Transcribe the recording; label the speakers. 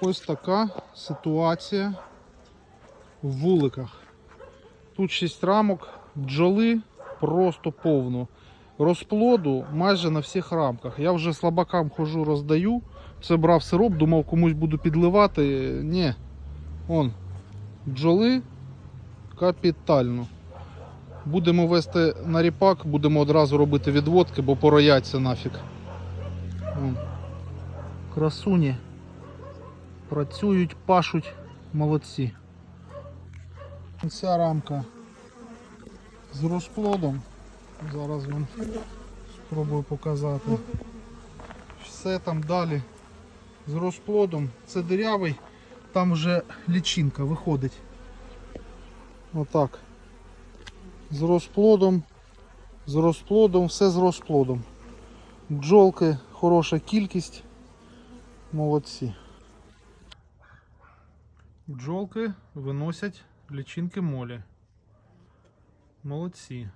Speaker 1: Ось така ситуація в вуликах. Тут 6 рамок, бджоли просто повно. Розплоду майже на всіх рамках. Я вже слабакам хожу, роздаю. Все брав сироп, думав комусь буду підливати. Ні. Он. Бджоли капітально. Будемо вести на ріпак, будемо одразу робити відводки, бо порояться нафіг. Вон. Красуні. Працюють, пашуть, молодці. Ця рамка з розплодом. Зараз вам спробую показати. Все там далі з розплодом. Це дирявий, там вже лічинка виходить. Отак. З розплодом, з розплодом, все з розплодом. Бджолки, хороша кількість. Молодці. Бджолки виносять лічинки молі. Молодці.